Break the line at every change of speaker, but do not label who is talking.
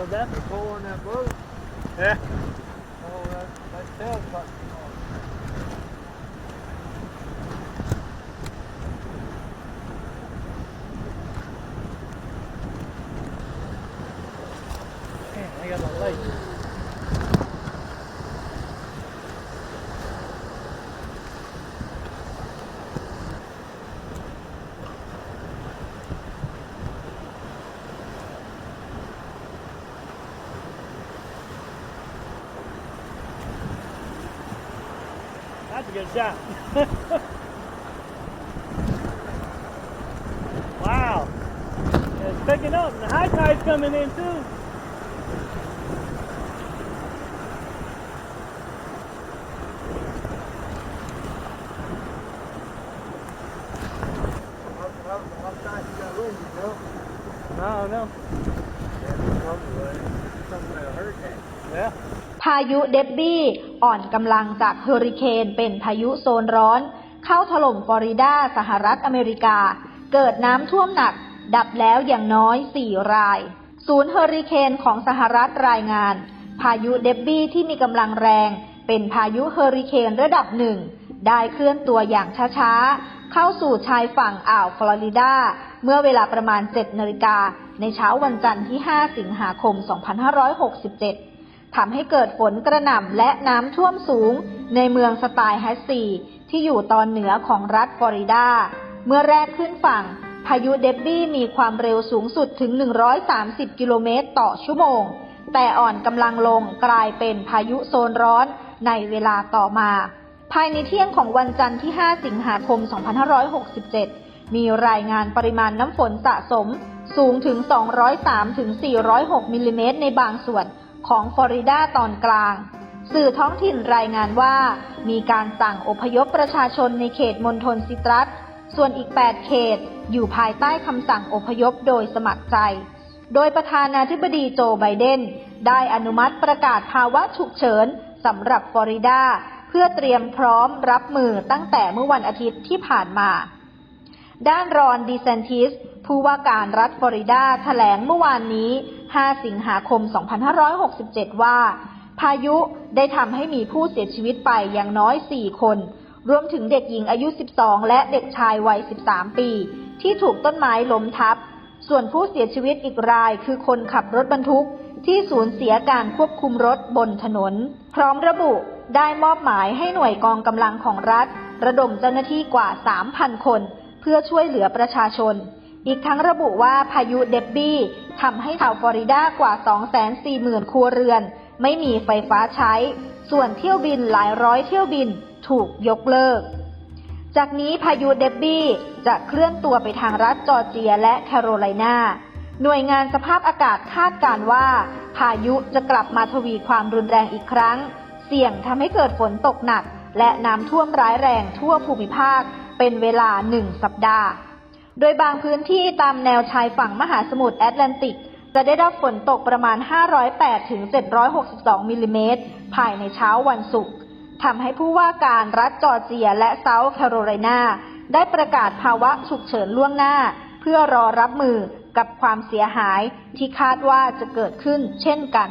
for that before in that boat.
Yeah.
Oh, that, that tail's fucking off.
Man, I got my. a good shot. wow. It's picking up. And the high tide's coming in too.
I don't know. Yeah, probably. Something like a hurricane.
พายุเดบบี้อ่อนกำลังจากเฮอริเคนเป็นพายุโซนร้อน เข้าถล่มฟลอริดาสหรัฐอเมริกา เกิดน้ำท่วมหนัก ดับแล้วอย่างน้อย 4 ราย ศูนย์เฮอริเคนของสหรัฐรายงาน พายุเดบบี้ที่มีกำลังแรง เป็นพายุเฮอริเคนระดับหนึ่ง ได้เคลื่อนตัวอย่างช้าๆ เข้าสู่ชายฝั่งอ่าวฟลอริดาเมื่อเวลาประมาณ 7 นาฬิกาในเช้าวันจันทร์ที่ 5 สิงหาคม 2567 ทำให้เกิดฝนกระหน่ำและน้ำท่วมสูง ในเมืองสไตล์แฮสซีที่อยู่ตอนเหนือของรัฐฟลอริดา เมื่อแรกขึ้นฝั่ง พายุเดบบี้มีความเร็วสูงสุดถึง 130 กิโลเมตรต่อชั่วโมง แต่อ่อนกำลังลงกลายเป็นพายุโซนร้อนในเวลาต่อมา ภายในเที่ยงของวันจันทร์ที่ 5 สิงหาคม 2567 มีรายงานปริมาณน้ำฝนสะสมสูงถึง 203-406 มิลลิเมตรในบางส่วน ของฟลอริดาตอนกลาง สื่อท้องถิ่นรายงานว่า มีการสั่งอพยพประชาชนในเขตมณฑลซิตรัส ส่วนอีก 8 เขต อยู่ภายใต้คำสั่งอพยพโดยสมัครใจ โดยประธานาธิบดีโจไบเดน ได้อนุมัติประกาศภาวะฉุกเฉินสำหรับฟลอริดา เพื่อเตรียมพร้อมรับมือตั้งแต่เมื่อวันอาทิตย์ที่ผ่านมา ด้านรอนดิเซนติสผู้ว่าการรัฐฟลอริดาแถลงเมื่อวานนี้ 5 สิงหาคม 2567 ว่า พายุได้ทำให้มีผู้เสียชีวิตไปอย่างน้อย 4 คน รวมถึงเด็กหญิงอายุ 12 และเด็กชายวัย 13 ปี ที่ถูกต้นไม้ล้มทับ ส่วนผู้เสียชีวิตอีกรายคือคนขับรถบรรทุกที่สูญเสียการควบคุมรถบนถนน พร้อมระบุได้มอบหมายให้หน่วยกองกำลังของรัฐ ระดมเจ้าหน้าที่กว่า 3,000 คน เพื่อช่วยเหลือประชาชน อีกทั้งระบุว่าพายุเดบบี้ทำให้ชาวฟลอริดากว่า 240,000 ครัวเรือน ไม่มีไฟฟ้าใช้ ส่วนเที่ยวบินหลายร้อยเที่ยวบินถูกยกเลิก จากนี้พายุเดบบี้จะเคลื่อนตัวไปทางรัฐจอร์เจียและแคโรไลนาหน่วยงานสภาพอากาศคาดการณ์ว่า พายุจะกลับมาทวีความรุนแรงอีกครั้ง เสี่ยงทำให้เกิดฝนตกหนัก และน้ำท่วมร้ายแรงทั่วภูมิภาค เป็นเวลาหนึ่งสัปดาห์ โดยบางพื้นที่ตามแนวชายฝั่งมหาสมุทรแอตแลนติก จะได้รับฝนตกประมาณ 508ถึง762มิลลิเมตรภายในเช้าวันศุกร์ทำให้ผู้ว่าการรัฐจอร์เจียและเซาท์แคโรไลนาได้ประกาศภาวะฉุกเฉินล่วงหน้า เพื่อรอรับมือกับความเสียหายที่คาดว่าจะเกิดขึ้นเช่นกัน